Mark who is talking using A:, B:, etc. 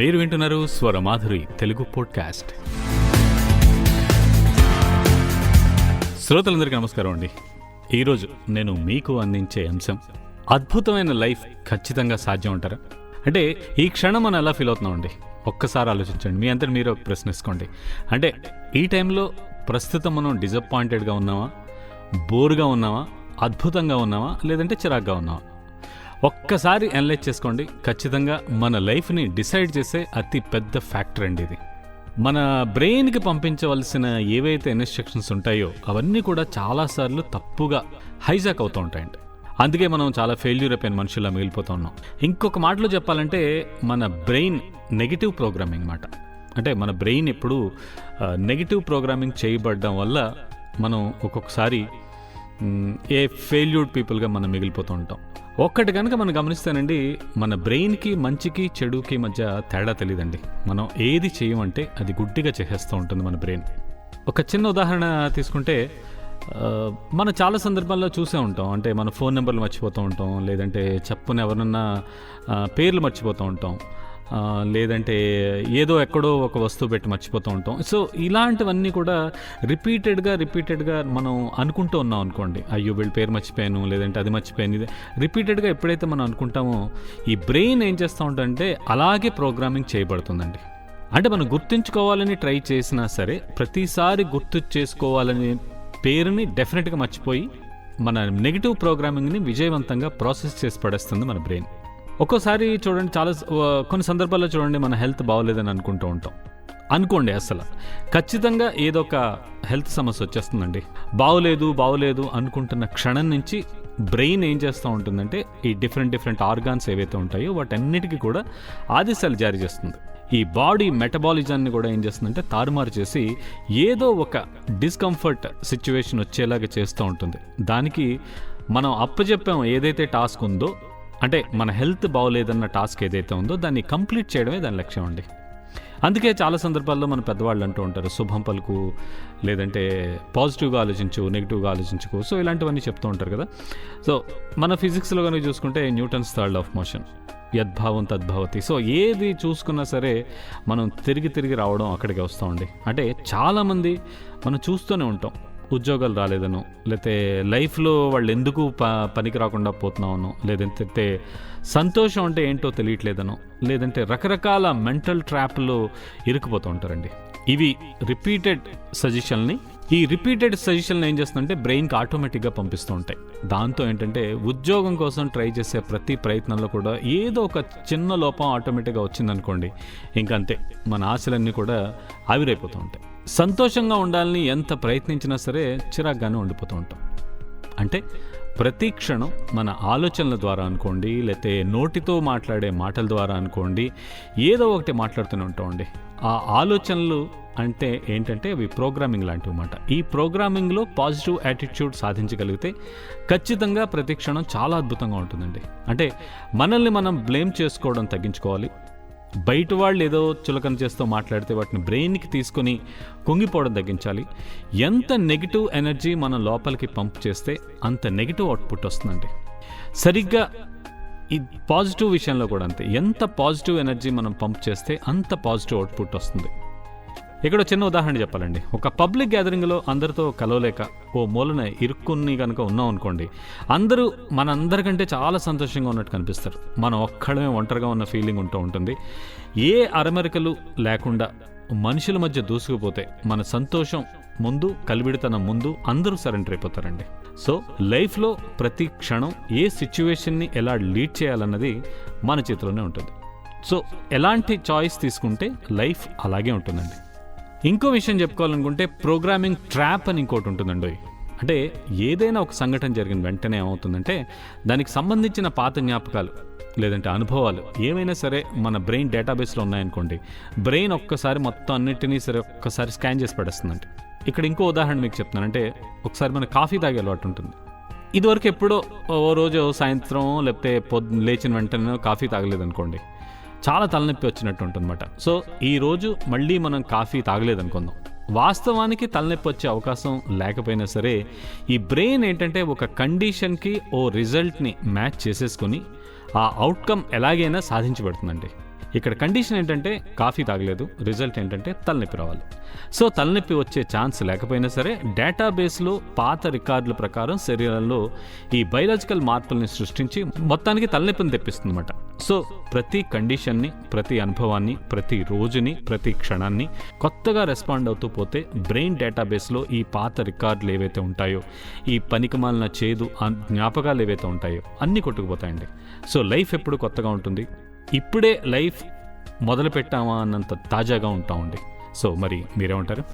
A: మీరు వింటున్నారు స్వరమాధురి తెలుగు పోడ్కాస్ట్. శ్రోతలందరికీ నమస్కారం అండి. ఈరోజు నేను మీకు అందించే అంశం అద్భుతమైన లైఫ్ ఖచ్చితంగా సాధ్యం అంటారా? అంటే ఈ క్షణం మనం ఎలా ఫీల్ అవుతున్నామండి ఒక్కసారి ఆలోచించండి మీ అంతటి మీరు ప్రశ్నించుకోండి. అంటే ఈ టైంలో ప్రస్తుతం మనం డిసప్పాయింటెడ్గా ఉన్నామా? బోర్గా ఉన్నామా? అద్భుతంగా ఉన్నామా? లేదంటే చిరాగ్గా ఉన్నామా? ఒక్కసారి అనలైజ్ చేసుకోండి. ఖచ్చితంగా మన లైఫ్ని డిసైడ్ చేసే అతి పెద్ద ఫ్యాక్టర్ అండి ఇది. మన బ్రెయిన్కి పంపించవలసిన ఏవైతే ఇన్స్ట్రక్షన్స్ ఉంటాయో అవన్నీ కూడా చాలాసార్లు తప్పుగా హైజాక్ అవుతూ ఉంటాయండి. అందుకే మనం చాలా ఫెయిల్యూర్ అయిపోయిన మనుషుల్లా మిగిలిపోతూ ఉన్నాం. ఇంకొక మాటలో చెప్పాలంటే మన బ్రెయిన్ నెగిటివ్ ప్రోగ్రామింగ్ మాట. అంటే మన బ్రెయిన్ ఎప్పుడు నెగిటివ్ ప్రోగ్రామింగ్ చేయబడడం వల్ల మనం ఒక్కొక్కసారి ఏ ఫెయిల్యూర్డ్ పీపుల్గా మనం మిగిలిపోతూ ఉంటాం. ఒక్కటి కనుక మనం గమనిస్తానండి మన బ్రెయిన్కి మంచికి చెడుకి మధ్య తేడా తెలియదండి మనం ఏది చేయమంటే అది గుడ్డిగా చేసేస్తూ ఉంటుంది మన బ్రెయిన్ ఒక చిన్న ఉదాహరణ తీసుకుంటే మనం చాలా సందర్భాల్లో చూసే ఉంటాం. అంటే మన ఫోన్ నెంబర్లు మర్చిపోతూ ఉంటాం లేదంటే చెప్పున ఎవరన్నా పేర్లు మర్చిపోతూ ఉంటాం. లేదంటే ఏదో ఎక్కడో ఒక వస్తువు పెట్టి మర్చిపోతూ ఉంటాం. సో ఇలాంటివన్నీ కూడా రిపీటెడ్గా రిపీటెడ్గా మనం అనుకుంటూ ఉన్నాం అనుకోండి. అయ్యో వీళ్ళ పేరు మర్చిపోయాను లేదంటే అది మర్చిపోయాను ఇది రిపీటెడ్గా ఎప్పుడైతే మనం అనుకుంటామో ఈ బ్రెయిన్ ఏం చేస్తూ ఉంటుందంటే అలాగే ప్రోగ్రామింగ్ చేయబడుతుందండి. అంటే మనం గుర్తుంచుకోవాలని ట్రై చేసినా సరే ప్రతిసారి గుర్తు చేసుకోవాలని పేరుని డెఫినెట్గా మర్చిపోయి మన నెగిటివ్ ప్రోగ్రామింగ్ని విజయవంతంగా ప్రాసెస్ చేసి పడేస్తుంది మన బ్రెయిన్. ఒక్కోసారి చూడండి చాలా కొన్ని సందర్భాల్లో చూడండి మన హెల్త్ బాగోలేదని అనుకుంటూ ఉంటాం. అనుకోండి అసలు ఖచ్చితంగా ఏదో ఒక హెల్త్ సమస్య వచ్చేస్తుందండి. బాగోలేదు బాగోలేదు అనుకుంటున్న క్షణం నుంచి బ్రెయిన్ ఏం చేస్తూ ఉంటుందంటే ఈ డిఫరెంట్ డిఫరెంట్ ఆర్గాన్స్ ఏవైతే ఉంటాయో వాటన్నిటికీ కూడా ఆదేశాలు జారీ చేస్తుంది. ఈ బాడీ మెటబాలిజాన్ని కూడా ఏం చేస్తుందంటే తారుమారు చేసి ఏదో ఒక డిస్కంఫర్ట్ సిచ్యువేషన్ వచ్చేలాగా చేస్తూ ఉంటుంది. దానికి మనం అప్పచెప్పాం ఏదైతే టాస్క్ ఉందో అంటే మన హెల్త్ బాగోలేదన్న టాస్క్ ఏదైతే ఉందో దాన్ని కంప్లీట్ చేయడమే దాని లక్ష్యం అండి. అందుకే చాలా సందర్భాల్లో మన పెద్దవాళ్ళు అంటూ ఉంటారు శుభం పలుకు లేదంటే పాజిటివ్గా ఆలోచించు నెగిటివ్గా ఆలోచించుకో. సో ఇలాంటివన్నీ చెప్తూ ఉంటారు కదా. సో మన ఫిజిక్స్లో కనుక చూసుకుంటే న్యూటన్స్ థర్డ్ ఆఫ్ మోషన్ యద్భావం తద్భవతి. సో ఏది చూసుకున్నా సరే మనం తిరిగి తిరిగి రావడం అక్కడికి వస్తామండి. అంటే చాలామంది మనం చూస్తూనే ఉంటాం. ఉద్యోగాలు రాలేదనో. లేకపోతే లైఫ్లో వాళ్ళు ఎందుకు ప పనికి రాకుండా పోతున్నామనో లేదంటే సంతోషం అంటే ఏంటో తెలియట్లేదనో. లేదంటే రకరకాల మెంటల్ ట్రాప్లో ఇరుక్కుపోతూ ఉంటారండి. ఇవి రిపీటెడ్ సజెషన్ని ఈ రిపీటెడ్ సజెషన్లు ఏం చేస్తుందంటే బ్రెయిన్కి ఆటోమేటిక్గా పంపిస్తూ ఉంటాయి. దాంతో ఏంటంటే ఉద్యోగం కోసం ట్రై చేసే ప్రతి ప్రయత్నంలో కూడా ఏదో ఒక చిన్న లోపం ఆటోమేటిక్గా వచ్చిందనుకోండి ఇంకంతే. మన ఆశలన్నీ కూడా ఆవిరైపోతూ ఉంటాయి. సంతోషంగా ఉండాలని ఎంత ప్రయత్నించినా సరే చిరాగ్గానే ఉండిపోతూ ఉంటాం. అంటే ప్రతి క్షణం మన ఆలోచనల ద్వారా అనుకోండి లేకపోతే నోటితో మాట్లాడే మాటల ద్వారా అనుకోండి ఏదో ఒకటి మాట్లాడుతూనే ఉంటామండి. ఆ ఆలోచనలు అంటే ఏంటంటే అవి ప్రోగ్రామింగ్ లాంటివి అన్నమాట. ఈ ప్రోగ్రామింగ్లో పాజిటివ్ యాటిట్యూడ్ సాధించగలిగితే ఖచ్చితంగా ప్రతి క్షణం చాలా అద్భుతంగా ఉంటుందండి. అంటే మనల్ని మనం బ్లేమ్ చేసుకోవడం తగ్గించుకోవాలి. బయట వాళ్ళు ఏదో చులకన చేస్తూ మాట్లాడితే వాటిని బ్రెయిన్కి తీసుకొని కుంగిపోవడం తగ్గించాలి. ఎంత నెగిటివ్ ఎనర్జీ మన లోపలికి పంప్ చేస్తే అంత నెగిటివ్ అవుట్పుట్ వస్తుందండి. సరిగ్గా ఈ పాజిటివ్ విషయంలో కూడా అంతే. ఎంత పాజిటివ్ ఎనర్జీ మనం పంప్ చేస్తే అంత పాజిటివ్ అవుట్పుట్ వస్తుంది. ఇక్కడ చిన్న ఉదాహరణ చెప్పాలండి. ఒక పబ్లిక్ గ్యాదరింగ్లో అందరితో కలవలేక ఓ మూలన ఇరుక్కుని కనుక ఉన్నాం అనుకోండి అందరూ మనందరికంటే చాలా సంతోషంగా ఉన్నట్టు కనిపిస్తారు. మనం ఒక్కడమే ఒంటరిగా ఉన్న ఫీలింగ్ ఉంటూ ఉంటుంది. ఏ అరమరికలు లేకుండా మనుషుల మధ్య దూసుకుపోతే మన సంతోషం ముందు కలివిడితనం ముందు అందరూ సరెండర్ అయిపోతారండి. సో లైఫ్లో ప్రతి క్షణం ఏ సిచ్యువేషన్ని ఎలా లీడ్ చేయాలన్నది మన చేతిలోనే ఉంటుంది. సో ఎలాంటి చాయిస్ తీసుకుంటే లైఫ్ అలాగే ఉంటుందండి. ఇంకో విషయం చెప్పుకోవాలనుకుంటే ప్రోగ్రామింగ్ ట్రాప్ అని ఇంకోటి ఉంటుందండి. అంటే ఏదైనా ఒక సంఘటన జరిగిన వెంటనే ఏమవుతుందంటే దానికి సంబంధించిన పాత జ్ఞాపకాలు లేదంటే అనుభవాలు ఏమైనా సరే మన బ్రెయిన్ డేటాబేస్లో ఉన్నాయనుకోండి బ్రెయిన్ ఒక్కసారి మొత్తం అన్నిటినీ సరే ఒక్కసారి స్కాన్ చేసి పడేస్తుందండి. ఇక్కడ ఇంకో ఉదాహరణ మీకు చెప్తానంటే ఒకసారి మన కాఫీ తాగే అలవాటు ఉంటుంది. ఇదివరకు ఎప్పుడో ఓ రోజు సాయంత్రం లేకపోతే పొద్దు లేచిన వెంటనే కాఫీ తాగలేదనుకోండి చాలా తలనొప్పి వచ్చినట్టు ఉంటుందన్నమాట. సో ఈ రోజు మళ్ళీ మనం కాఫీ తాగలేదనుకుందాం. వాస్తవానికి తలనొప్పి వచ్చే అవకాశం లేకపోయినా సరే ఈ బ్రెయిన్ ఏంటంటే ఒక కండిషన్కి ఓ రిజల్ట్ని మ్యాచ్ చేసేసుకొని ఆ అవుట్కమ్ ఎలాగైనా సాధించబడుతుందండి. ఇక్కడ కండిషన్ ఏంటంటే కాఫీ తాగలేదు రిజల్ట్ ఏంటంటే తలనొప్పి రావాలి. సో తలనొప్పి వచ్చే ఛాన్స్ లేకపోయినా సరే డేటాబేస్లో పాత రికార్డుల ప్రకారం శరీరంలో ఈ బయలాజికల్ మార్పుల్ని సృష్టించి మొత్తానికి తలనొప్పిని తెప్పిస్తుందన్నమాట. సో ప్రతి కండిషన్ని ప్రతి అనుభవాన్ని ప్రతి రోజుని ప్రతి క్షణాన్ని కొత్తగా రెస్పాండ్ అవుతూ పోతే బ్రెయిన్ డేటాబేస్లో ఈ పాత రికార్డులు ఏవైతే ఉంటాయో ఈ పనికిమాలిన చేదు జ్ఞాపకాలు ఏవైతే ఉంటాయో అన్నీ కొట్టుకుపోతాయండి. సో లైఫ్ ఎప్పుడు కొత్తగా ఉంటుంది? ఇప్పుడే లైఫ్ మొదలు పెట్టామా అన్నంత తాజాగా ఉంటామండి. సో మరి మీరేమంటారు?